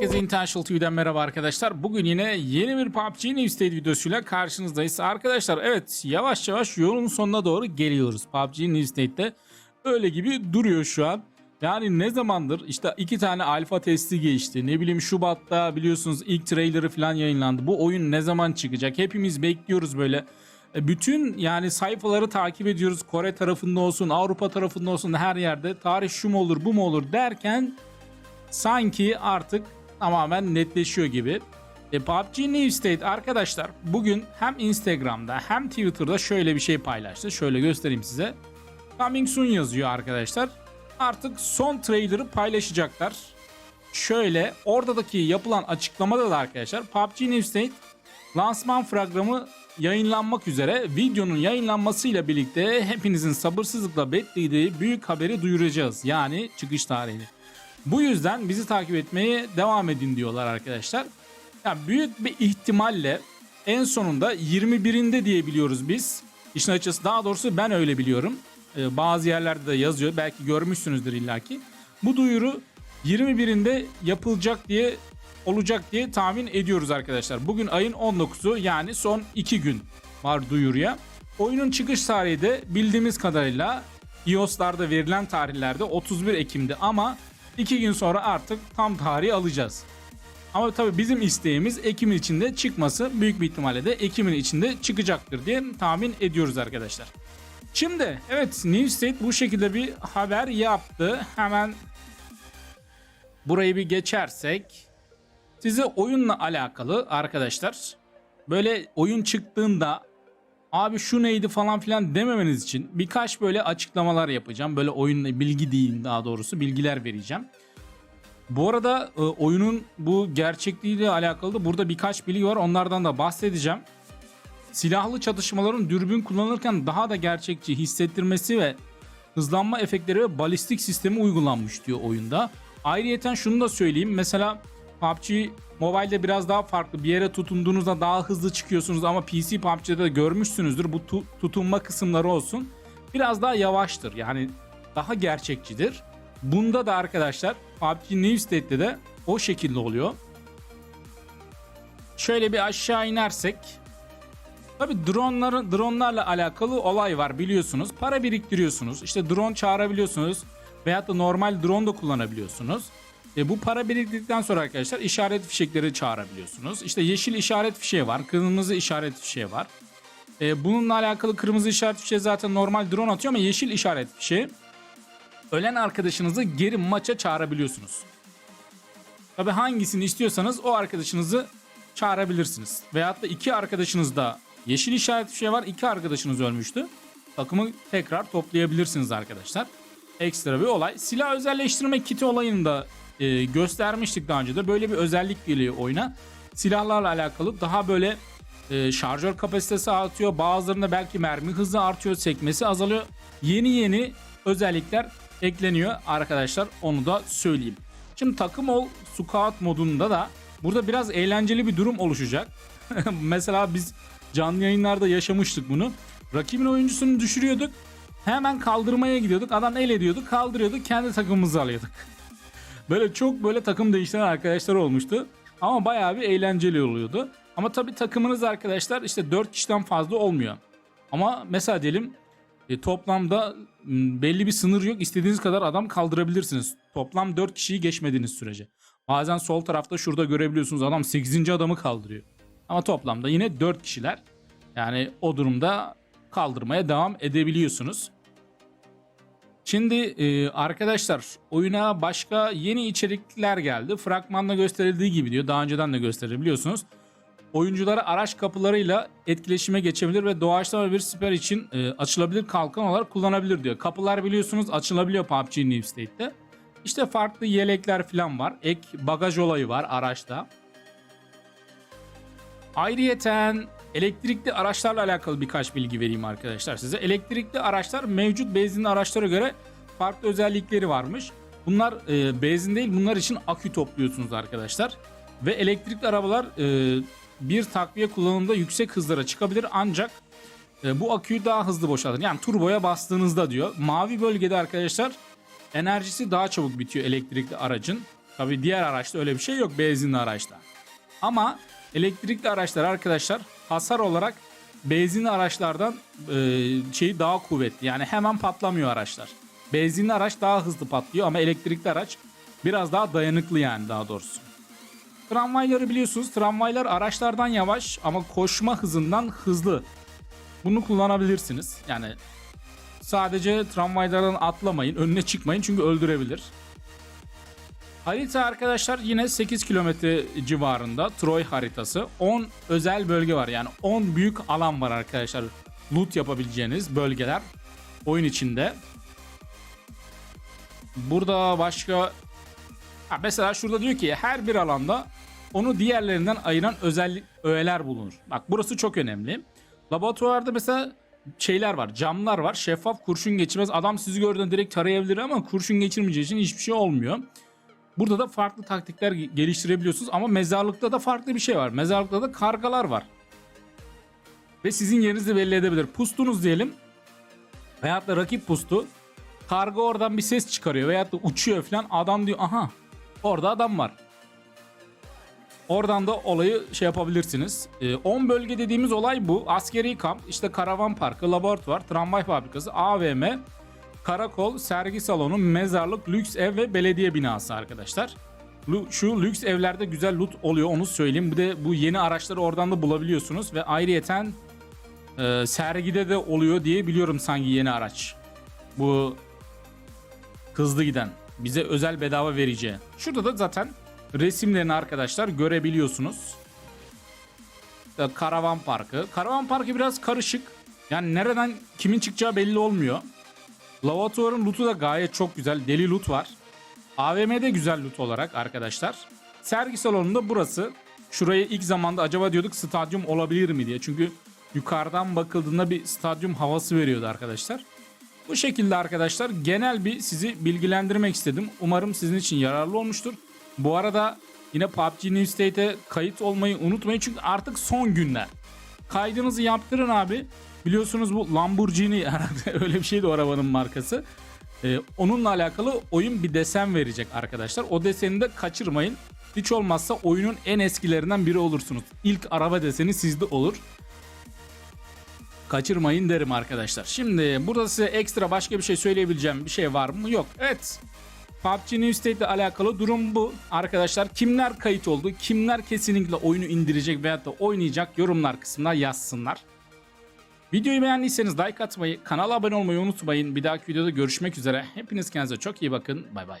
Intentional TV'den merhaba arkadaşlar. Bugün yine yeni bir PUBG New State videosuyla karşınızdayız. Arkadaşlar evet yavaş yavaş yolun sonuna doğru geliyoruz. PUBG New State'de öyle gibi duruyor şu an. Yani ne zamandır işte iki tane alfa testi geçti. Ne bileyim Şubat'ta biliyorsunuz ilk trailer'ı falan yayınlandı. Bu oyun ne zaman çıkacak? Hepimiz bekliyoruz böyle. E, Bütün yani sayfaları takip ediyoruz. Kore tarafında olsun, Avrupa tarafında olsun her yerde. Tarih şu mu olur, bu mu olur derken sanki artık tamamen netleşiyor gibi. E, PUBG New State arkadaşlar bugün hem Instagram'da hem Twitter'da şöyle bir şey paylaştı. Şöyle göstereyim size. Coming soon yazıyor arkadaşlar. Artık son trailer'ı paylaşacaklar. Şöyle oradaki yapılan açıklamada da arkadaşlar PUBG New State lansman fragmanı yayınlanmak üzere videonun yayınlanmasıyla birlikte hepinizin sabırsızlıkla beklediği büyük haberi duyuracağız. Yani çıkış tarihini. Bu yüzden bizi takip etmeye devam edin diyorlar arkadaşlar. Yani büyük bir ihtimalle en sonunda 21'inde diye biliyoruz biz. İşin açısı daha doğrusu ben öyle biliyorum. Ee, bazı yerlerde de yazıyor. Belki görmüşsünüzdür illaki. Bu duyuru 21'inde yapılacak diye olacak diye tahmin ediyoruz arkadaşlar. Bugün ayın 19'u yani son 2 gün var duyuruya. Oyunun çıkış tarihi de bildiğimiz kadarıyla iOS'larda verilen tarihlerde 31 Ekim'di ama 2 gün sonra artık tam tarihi alacağız. Ama tabii bizim isteğimiz Ekim'in içinde çıkması büyük bir ihtimalle de Ekim'in içinde çıkacaktır diye tahmin ediyoruz arkadaşlar. Şimdi evet New State bu şekilde bir haber yaptı. Hemen burayı bir geçersek size oyunla alakalı arkadaşlar böyle oyun çıktığında abi şu neydi falan filan dememeniz için birkaç böyle açıklamalar yapacağım. Böyle oyunla bilgi diyeyim daha doğrusu bilgiler vereceğim. Bu arada e, oyunun bu gerçekliğiyle alakalı da burada birkaç bilgi var. Onlardan da bahsedeceğim. Silahlı çatışmaların dürbün kullanılırken daha da gerçekçi hissettirmesi ve hızlanma efektleri ve balistik sistemi uygulanmış diyor oyunda. Ayrıyeten şunu da söyleyeyim. Mesela PUBG Mobile'de biraz daha farklı. Bir yere tutunduğunuzda daha hızlı çıkıyorsunuz ama PC PUBG'de de görmüşsünüzdür. Bu tu- tutunma kısımları olsun. Biraz daha yavaştır. Yani daha gerçekçidir. Bunda da arkadaşlar PUBG New State'de de o şekilde oluyor. Şöyle bir aşağı inersek Tabi dronların dronlarla alakalı olay var biliyorsunuz. Para biriktiriyorsunuz. İşte drone çağırabiliyorsunuz. Veyahut da normal drone da kullanabiliyorsunuz. E, bu para biriktirdikten sonra arkadaşlar işaret fişekleri çağırabiliyorsunuz. İşte yeşil işaret fişeği var. Kırmızı işaret fişeği var. E, bununla alakalı kırmızı işaret fişeği zaten normal drone atıyor ama yeşil işaret fişeği ölen arkadaşınızı geri maça çağırabiliyorsunuz. Tabi hangisini istiyorsanız o arkadaşınızı çağırabilirsiniz. Veyahut da iki arkadaşınız da yeşil işaret şey var. iki arkadaşınız ölmüştü. Takımı tekrar toplayabilirsiniz arkadaşlar. Ekstra bir olay. Silah özelleştirme kiti olayını da e, göstermiştik daha önce de. Böyle bir özellik geliyor oyuna. Silahlarla alakalı daha böyle e, şarjör kapasitesi artıyor. Bazılarında belki mermi hızı artıyor. Sekmesi azalıyor. Yeni yeni özellikler ekleniyor arkadaşlar. Onu da söyleyeyim. Şimdi takım ol squad modunda da burada biraz eğlenceli bir durum oluşacak. Mesela biz canlı yayınlarda yaşamıştık bunu. Rakibin oyuncusunu düşürüyorduk. Hemen kaldırmaya gidiyorduk. Adam el ediyordu, kaldırıyorduk. Kendi takımımızı alıyorduk. Böyle çok böyle takım değiştiren arkadaşlar olmuştu. Ama bayağı bir eğlenceli oluyordu. Ama tabii takımınız arkadaşlar işte 4 kişiden fazla olmuyor. Ama mesela diyelim e, toplamda belli bir sınır yok. İstediğiniz kadar adam kaldırabilirsiniz. Toplam 4 kişiyi geçmediğiniz sürece. Bazen sol tarafta şurada görebiliyorsunuz adam 8. adamı kaldırıyor. Ama toplamda yine 4 kişiler. Yani o durumda kaldırmaya devam edebiliyorsunuz. Şimdi e, arkadaşlar oyuna başka yeni içerikler geldi. Fragmanda gösterildiği gibi diyor. Daha önceden de gösterebiliyorsunuz. Oyunculara araç kapılarıyla etkileşime geçebilir ve doğaçlama bir siper için e, açılabilir kalkan olarak kullanabilir diyor. Kapılar biliyorsunuz açılabiliyor PUBG New State'te. İşte farklı yelekler falan var. Ek bagaj olayı var araçta. Ayrıyeten elektrikli araçlarla alakalı birkaç bilgi vereyim arkadaşlar size. Elektrikli araçlar mevcut benzinli araçlara göre farklı özellikleri varmış. Bunlar e, benzin değil bunlar için akü topluyorsunuz arkadaşlar. Ve elektrikli arabalar e, bir takviye kullanımında yüksek hızlara çıkabilir ancak e, bu aküyü daha hızlı boşaltır. Yani turboya bastığınızda diyor. Mavi bölgede arkadaşlar enerjisi daha çabuk bitiyor elektrikli aracın. Tabi diğer araçta öyle bir şey yok benzinli araçta. Ama elektrikli araçlar arkadaşlar hasar olarak benzinli araçlardan e, şeyi daha kuvvetli. Yani hemen patlamıyor araçlar. Benzinli araç daha hızlı patlıyor ama elektrikli araç biraz daha dayanıklı yani daha doğrusu. Tramvayları biliyorsunuz. Tramvaylar araçlardan yavaş ama koşma hızından hızlı. Bunu kullanabilirsiniz. Yani sadece tramvaylardan atlamayın, önüne çıkmayın çünkü öldürebilir. Harita arkadaşlar yine 8 kilometre civarında Troy haritası. 10 özel bölge var yani 10 büyük alan var arkadaşlar. Loot yapabileceğiniz bölgeler oyun içinde. Burada başka ha mesela şurada diyor ki her bir alanda onu diğerlerinden ayıran özel öğeler bulunur. Bak burası çok önemli. Laboratuvarda mesela şeyler var, camlar var. Şeffaf kurşun geçirmez. Adam sizi gördüğünde direkt tarayabilir ama kurşun geçirmeyeceği için hiçbir şey olmuyor. Burada da farklı taktikler ge- geliştirebiliyorsunuz ama mezarlıkta da farklı bir şey var. Mezarlıkta da kargalar var. Ve sizin yerinizi belli edebilir. Pustunuz diyelim. Veyahut da rakip pustu. Karga oradan bir ses çıkarıyor veyahut da uçuyor falan. Adam diyor aha orada adam var. Oradan da olayı şey yapabilirsiniz. Ee, 10 bölge dediğimiz olay bu. Askeri kamp, işte karavan parkı, laboratuvar, tramvay fabrikası, AVM, karakol, sergi salonu, mezarlık, lüks ev ve belediye binası arkadaşlar. Şu lüks evlerde güzel loot oluyor onu söyleyeyim. Bir de bu yeni araçları oradan da bulabiliyorsunuz ve ayrıyeten e, sergide de oluyor diye biliyorum sanki yeni araç. Bu hızlı giden bize özel bedava vereceği. Şurada da zaten resimlerini arkadaşlar görebiliyorsunuz. Karavan parkı. Karavan parkı biraz karışık. Yani nereden kimin çıkacağı belli olmuyor. Lavatuvar'ın loot'u da gayet çok güzel. Deli loot var. AVM'de güzel loot olarak arkadaşlar. Sergi salonunda burası. Şuraya ilk zamanda acaba diyorduk stadyum olabilir mi diye. Çünkü yukarıdan bakıldığında bir stadyum havası veriyordu arkadaşlar. Bu şekilde arkadaşlar genel bir sizi bilgilendirmek istedim. Umarım sizin için yararlı olmuştur. Bu arada yine PUBG New State'e kayıt olmayı unutmayın çünkü artık son günler. Kaydınızı yaptırın abi. Biliyorsunuz bu Lamborghini herhalde öyle bir şeydi o arabanın markası. Ee, onunla alakalı oyun bir desen verecek arkadaşlar. O deseni de kaçırmayın. Hiç olmazsa oyunun en eskilerinden biri olursunuz. İlk araba deseni sizde olur. Kaçırmayın derim arkadaşlar. Şimdi burada size ekstra başka bir şey söyleyebileceğim bir şey var mı? Yok. Evet. PUBG New State ile alakalı durum bu. Arkadaşlar kimler kayıt oldu? Kimler kesinlikle oyunu indirecek veyahut da oynayacak yorumlar kısmına yazsınlar. Videoyu beğendiyseniz like atmayı, kanala abone olmayı unutmayın. Bir dahaki videoda görüşmek üzere. Hepiniz kendinize çok iyi bakın. Bay bay.